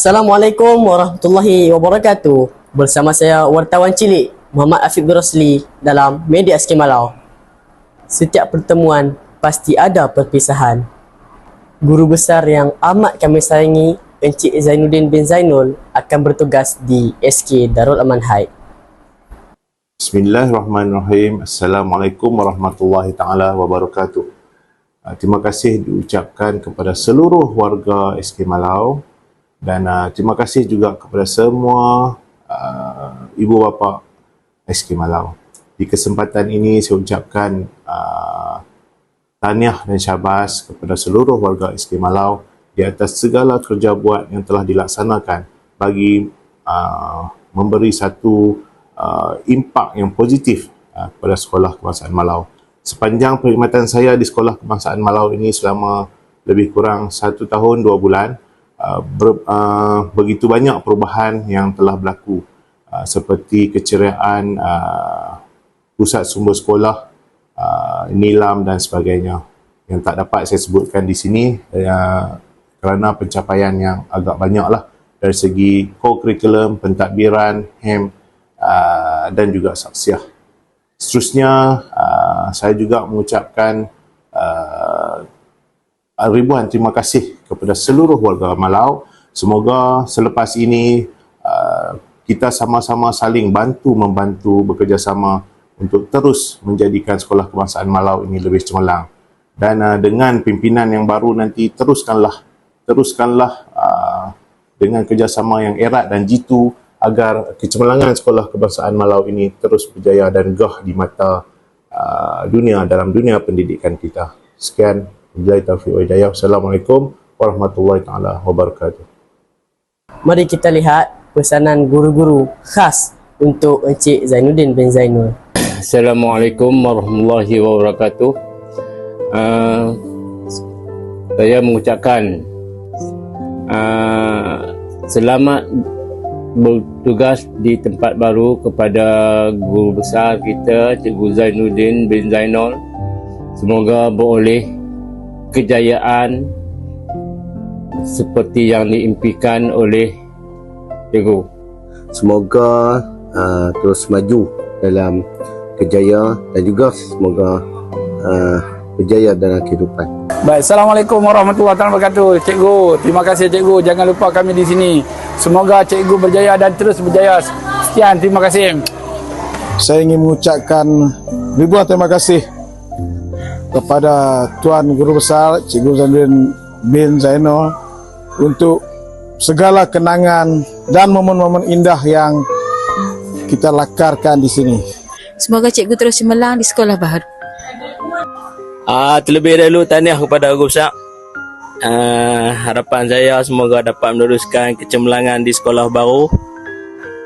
Assalamualaikum warahmatullahi wabarakatuh. Bersama saya wartawan cilik Muhammad Afiq Rosli dalam Media Skim Malau. Setiap pertemuan pasti ada perpisahan. Guru besar yang amat kami sayangi Encik Zainuddin bin Zainul akan bertugas di SK Darul Aman Haid. Bismillahirrahmanirrahim. Assalamualaikum warahmatullahi taala wabarakatuh. Uh, terima kasih diucapkan kepada seluruh warga SK Malau dan uh, terima kasih juga kepada semua uh, ibu bapa SK Malau. Di kesempatan ini saya ucapkan uh, tahniah dan syabas kepada seluruh warga SK Malau di atas segala kerja buat yang telah dilaksanakan bagi uh, memberi satu uh, impak yang positif uh, kepada sekolah kebangsaan Malau. Sepanjang perkhidmatan saya di sekolah kebangsaan Malau ini selama lebih kurang satu tahun dua bulan, uh, ber, uh, begitu banyak perubahan yang telah berlaku uh, seperti keceriaan uh, pusat sumber sekolah, uh, nilam dan sebagainya yang tak dapat saya sebutkan di sini uh, kerana pencapaian yang agak banyak lah dari segi co-curriculum, pentadbiran, HEM, uh, dan juga saksiah. Seterusnya, uh, saya juga mengucapkan uh, ribuan terima kasih kepada seluruh warga Malau. Semoga selepas ini uh, kita sama-sama saling bantu membantu bekerjasama untuk terus menjadikan sekolah kebangsaan Malau ini lebih cemerlang. Dan uh, dengan pimpinan yang baru nanti teruskanlah teruskanlah uh, dengan kerjasama yang erat dan jitu agar kecemerlangan sekolah kebangsaan Malau ini terus berjaya dan gah di mata uh, dunia dalam dunia pendidikan kita. Sekian, Wabillahi taufiq wa hidayah. Assalamualaikum warahmatullahi taala wabarakatuh. Mari kita lihat pesanan guru-guru khas untuk Encik Zainuddin bin Zainul. Assalamualaikum warahmatullahi wabarakatuh. Uh, saya mengucapkan uh, selamat bertugas di tempat baru kepada guru besar kita Cikgu Zainuddin bin Zainul. Semoga beroleh kejayaan seperti yang diimpikan oleh Cikgu. semoga uh, terus maju dalam kejaya dan juga semoga uh, berjaya dalam kehidupan. Baik, Assalamualaikum warahmatullahi wabarakatuh. Cikgu, terima kasih cikgu. Jangan lupa kami di sini. Semoga cikgu berjaya dan terus berjaya. Sekian, terima kasih. saya ingin mengucapkan ribuan terima kasih kepada Tuan Guru Besar Cikgu Zainuddin bin Zainal untuk segala kenangan dan momen-momen indah yang kita lakarkan di sini. Semoga cikgu terus cemerlang di sekolah baru. Ah, terlebih dahulu tahniah kepada Guru Besar. Ah, harapan saya semoga dapat meneruskan kecemerlangan di sekolah baru.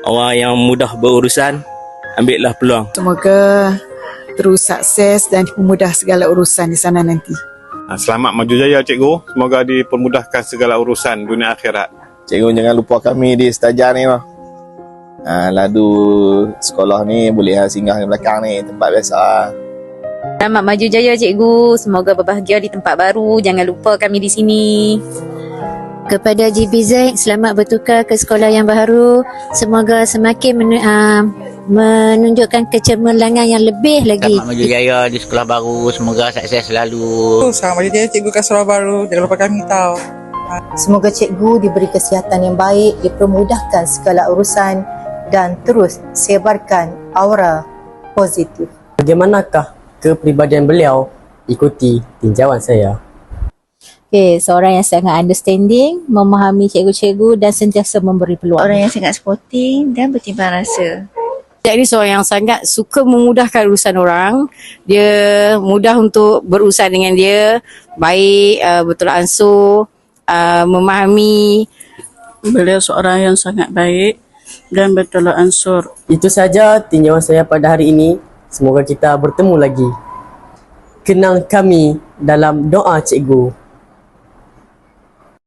Orang yang mudah berurusan, ambillah peluang. Semoga terus sukses dan memudah segala urusan di sana nanti. Ah, Selamat maju jaya cikgu. Semoga dipermudahkan segala urusan dunia akhirat. Cikgu jangan lupa kami di stajar ni mah. Ha, ladu sekolah ni boleh singgah di belakang ni tempat biasa. Selamat maju jaya cikgu. Semoga berbahagia di tempat baru. Jangan lupa kami di sini. Kepada GBZ, selamat bertukar ke sekolah yang baru. Semoga semakin men- uh, menunjukkan kecemerlangan yang lebih lagi. Selamat maju jaya di sekolah baru. Semoga sukses selalu. Selamat maju jaya cikgu kat sekolah baru. Jangan lupa kami tahu. Semoga cikgu diberi kesihatan yang baik, dipermudahkan segala urusan dan terus sebarkan aura positif. Bagaimanakah kepribadian beliau? Ikuti tinjauan saya. Okay, seorang yang sangat understanding, memahami cikgu-cikgu dan sentiasa memberi peluang. Orang yang sangat sporting dan bertimbang rasa. Jack ni seorang yang sangat suka memudahkan urusan orang. Dia mudah untuk berurusan dengan dia. Baik, uh, betul ansur, uh, memahami. Beliau seorang yang sangat baik dan bertolak ansur. Itu saja tinjauan saya pada hari ini. Semoga kita bertemu lagi. Kenal kami dalam doa cikgu.